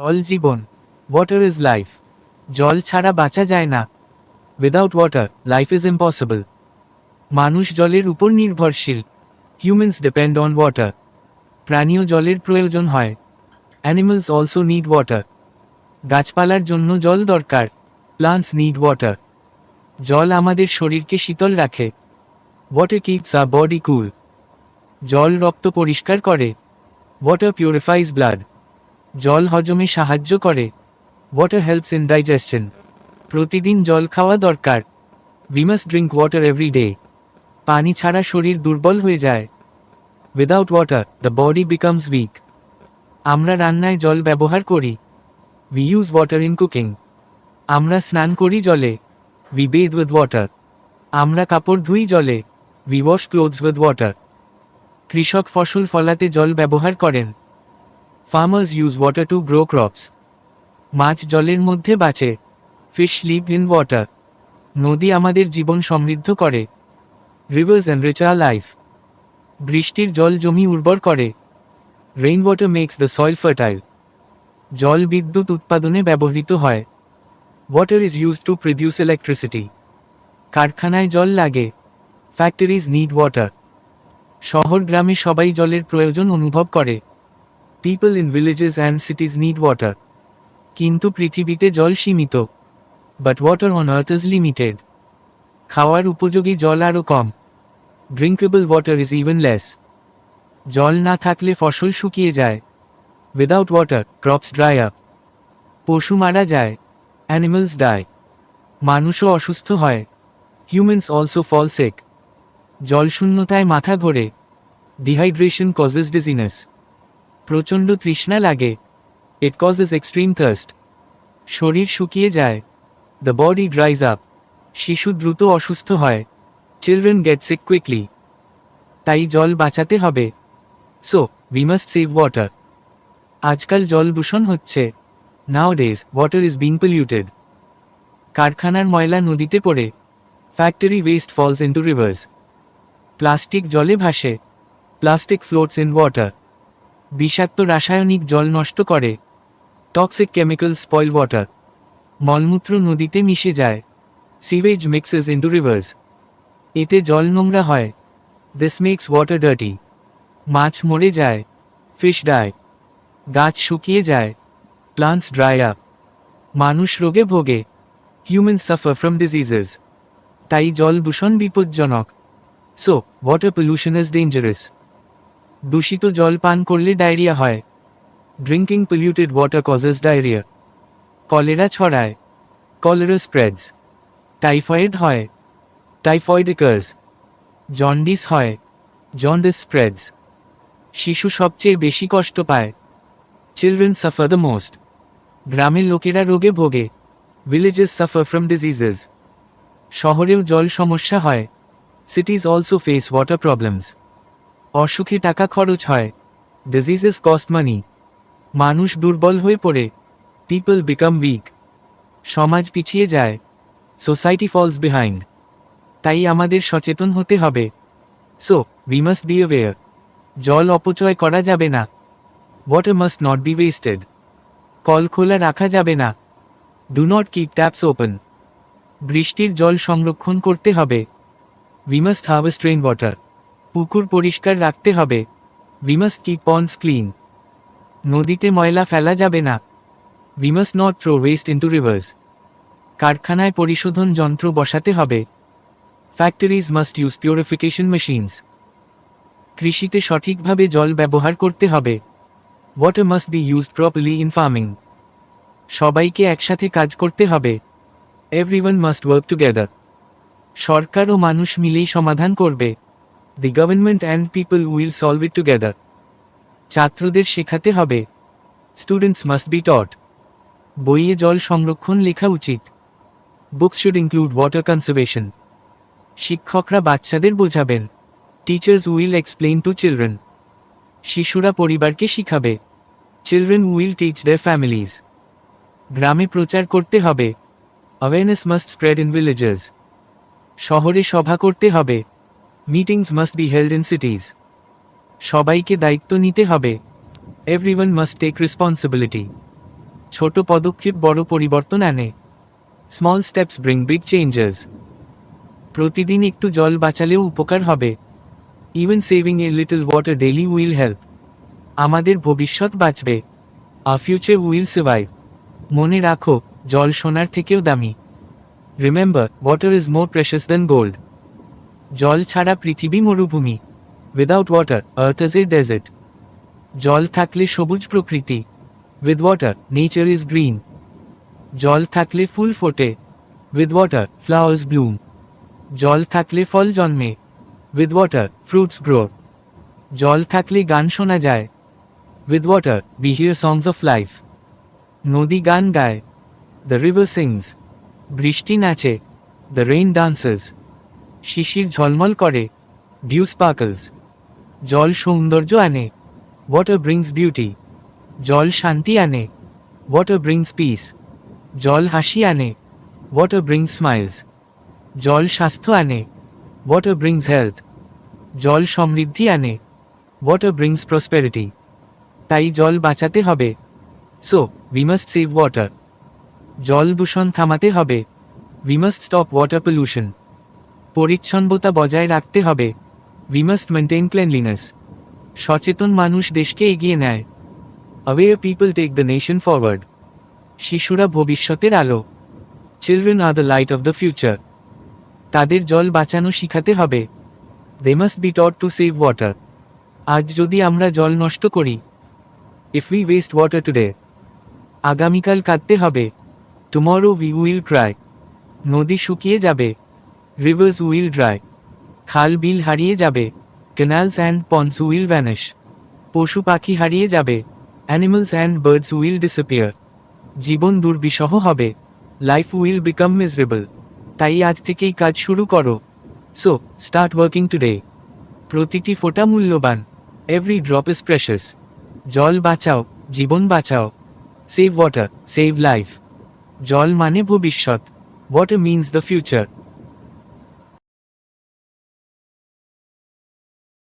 জল জীবন water is life জল ছাড়া বাঁচা যায় না। Without water life is impossible মানুষ জলের উপর নির্ভরশীল। হিউম্যানস ডিপেন্ড অন ওয়াটার প্রাণীও জলের প্রয়োজন হয়। অ্যানিমালস অলসো নিড ওয়াটার গাছপালার জন্য জল দরকার। প্লান্টস নিড ওয়াটার জল আমাদের শরীরকে শীতল রাখে। Water keeps a body cool জল রক্ত পরিষ্কার করে। ওয়াটার পিউরিফাইজ ব্লাড জল হজমে সাহায্য করে। ওয়াটার হেল্পস ইন ডাইজেশন প্রতিদিন জল খাওয়া দরকার। We must drink water every day পানি ছাড়া শরীর দুর্বল হয়ে যায়। Without water the body becomes weak আমরা রান্নায় জল ব্যবহার করি। We use water in cooking আমরা স্নান করি জলে। উই বেদ উইথ ওয়াটার আমরা কাপড় ধুই জলে। We wash clothes with water কৃষক ফসল ফলাতে জল ব্যবহার করেন। Farmers use water to grow crops মাছ জলের মধ্যে বাঁচে। ফিশ লিভ ইন ওয়াটার নদী আমাদের জীবন সমৃদ্ধ করে। রিভার্স এনরিচ আর লাইফ বৃষ্টির জল জমি উর্বর করে। Rain water makes the soil fertile জল বিদ্যুৎ উৎপাদনে ব্যবহৃত হয়। Water is use to produce electricity কারখানায় জল লাগে। ফ্যাক্টরিজ নিড ওয়াটার শহর, গ্রামে সবাই জলের প্রয়োজন অনুভব করে। People in villages and cities need water কিন্তু পৃথিবীতে জল সীমিত but water on earth is limited খাওয়ার উপযোগী জল আরও কম drinkable water is even less জল না থাকলে ফসল শুকিয়ে যায় without water crops dry up পশু মারা যায় অ্যানিমালস ডাই মানুষও অসুস্থ হয় হিউম্যানস অলসো ফল সেক জলশূন্যতায় মাথা ঘোরে ডিহাইড্রেশন কজেস ডিজিনেস প্রচণ্ড তৃষ্ণা লাগে। ইট কজেস এক্সট্রিম থার্স্ট শরীর শুকিয়ে যায়। দ্য বডি ড্রাইজ আপ শিশু দ্রুত অসুস্থ হয়। চিলড্রেন গেট সিক কুইকলি তাই জল বাঁচাতে হবে। So we must save water আজকাল জল দূষণ হচ্ছে। Nowadays water is being polluted কারখানার ময়লা নদীতে পড়ে। Factory waste falls into rivers plastic জলে ভাসে। প্লাস্টিক ফ্লোটস ইন ওয়াটার বিষাক্ত রাসায়নিক জল নষ্ট করে। টক্সিক কেমিক্যাল স্পয়েল ওয়াটার মলমূত্র নদীতে মিশে যায়। সিভেজ মিক্সেস ইন্টু রিভার্স এতে জল নোংরা হয়। দিস মেক্স ওয়াটার ডার্টি মাছ মরে যায়। ফিশ ডায় গাছ শুকিয়ে যায়। প্লান্টস ড্রাই আপ মানুষ রোগে ভোগে। হিউম্যান সাফার ফ্রম ডিজিজেস তাই জল দূষণ বিপজ্জনক। So water pollution is dangerous দূষিত জল পান করলে ডায়রিয়া হয়। Drinking polluted water causes diarrhoea cholera ছড়ায়। কলেরা স্প্রেডস টাইফয়েড হয়। টাইফয়েড একার্স জন্ডিস হয়। জন্ডিস স্প্রেডস শিশু সবচেয়ে বেশি কষ্ট পায়। চিলড্রেন সাফার দ্য মোস্ট গ্রামের লোকেরা রোগে ভোগে। ভিলেজেস সাফার ফ্রম ডিজিজেস শহরেও জল সমস্যা হয়। Cities also face water problems অসুখে টাকা খরচ হয়। ডিজিজেস কস্ট মানি মানুষ দুর্বল হয়ে পড়ে। পিপল বিকাম উইক সমাজ পিছিয়ে যায়। সোসাইটি ফলস বিহাইন্ড তাই আমাদের সচেতন হতে হবে। So we must be aware জল অপচয় করা যাবে না। Water must not be wasted call খোলা রাখা যাবে না। Do not keep taps open বৃষ্টির জল সংরক্ষণ করতে হবে। We must harvest rain water পুকুর পরিষ্কার রাখতে হবে। We must keep ponds clean নদীতে ময়লা ফেলা যাবে না। We must not throw waste into rivers কারখানায় পরিশোধন যন্ত্র বসাতে হবে। Factories must use purification machines কৃষিতে সঠিকভাবে জল ব্যবহার করতে হবে। Water must be used properly in farming সবাইকে একসাথে কাজ করতে হবে। এভরিওয়ান মাস্ট ওয়ার্ক টুগেদার সরকার ও মানুষ মিলেই সমাধান করবে। The government and people will solve it together ছাত্রদের শেখাতে হবে। স্টুডেন্টস মাস্ট বি টট বইয়ে জল সংরক্ষণ লেখা উচিত। Books should include water conservation শিক্ষকরা বাচ্চাদের বোঝাবেন। Teachers will explain to children শিশুরা পরিবারকে শিখাবে। Children will teach their families গ্রামে প্রচার করতে হবে। Awareness must spread in villages শহরে সভা করতে হবে। Meetings must be held in cities সবাইকে দায়িত্ব নিতে হবে। এভরিওয়ান মাস্ট টেক রেসপন্সিবিলিটি ছোট পদক্ষেপ বড় পরিবর্তন আনে। Small steps bring big changes প্রতিদিন একটু জল বাঁচালেও উপকার হবে। Even saving a little water daily will help আমাদের ভবিষ্যৎ বাঁচবে। আ ফিউচার উইল সার্ভাইভ মনে রাখো, জল সোনার থেকেও দামি। Remember water is more precious than gold জল ছাড়া পৃথিবী মরুভূমি। Without water earth is a desert জল থাকলে সবুজ প্রকৃতি। With water nature is green জল থাকলে ফুল ফোটে। উইথ ওয়াটার ফ্লাওয়ার্স ব্লুম জল থাকলে ফল জন্মে। উইথ ওয়াটার ফ্রুটস গ্রো জল থাকলে গান শোনা যায়। With water be hear songs of life নদী গান গায়। দ্য রিভার সিংস বৃষ্টি নাচে। দ্য রেইন ডান্সেস শিশির ঝলমল করে। ডিউ স্পার্কলস জল সৌন্দর্য আনে। ওয়াটার ব্রিংস বিউটি জল শান্তি আনে। ওয়াটার ব্রিংস পিস জল হাসি আনে। ওয়াটার ব্রিংস স্মাইলস জল স্বাস্থ্য আনে। ওয়াটার ব্রিংস হেলথ জল সমৃদ্ধি আনে। ওয়াটার ব্রিংস প্রসপেরিটি তাই জল বাঁচাতে হবে। So we must save water জল দূষণ থামাতে হবে। We must stop water pollution পরিচ্ছন্নতা বজায় রাখতে হবে। উই মাস্ট মেনটেন ক্লেনলিনেস সচেতন মানুষ দেশকে এগিয়ে নেয়। Aware people take the nation forward শিশুরা ভবিষ্যতের আলো। Children are the light of the future তাদের জল বাঁচানো শিখাতে হবে। They must be taught to save water আজ যদি আমরা জল নষ্ট করি। If we waste water today আগামীকাল কাঁদতে হবে। টুমরো উই উইল ক্রাই নদী শুকিয়ে যাবে। রিভার্স উইল ড্রাই খাল বিল হারিয়ে যাবে। Canals and ponds will vanish পশু পাখি হারিয়ে যাবে। Animals and birds will disappear জীবন দুর্বিষহ হবে। লাইফ উইল বিকাম মিজরেবল তাই আজ থেকেই কাজ শুরু করো। সো স্টার্ট ওয়ার্কিং টুডে প্রতিটি ফোটা মূল্যবান। এভরি ড্রপ ইজ প্রেশাস জল বাঁচাও, জীবন বাঁচাও। সেভ ওয়াটার সেভ লাইফ জল মানে ভবিষ্যৎ। Water means the future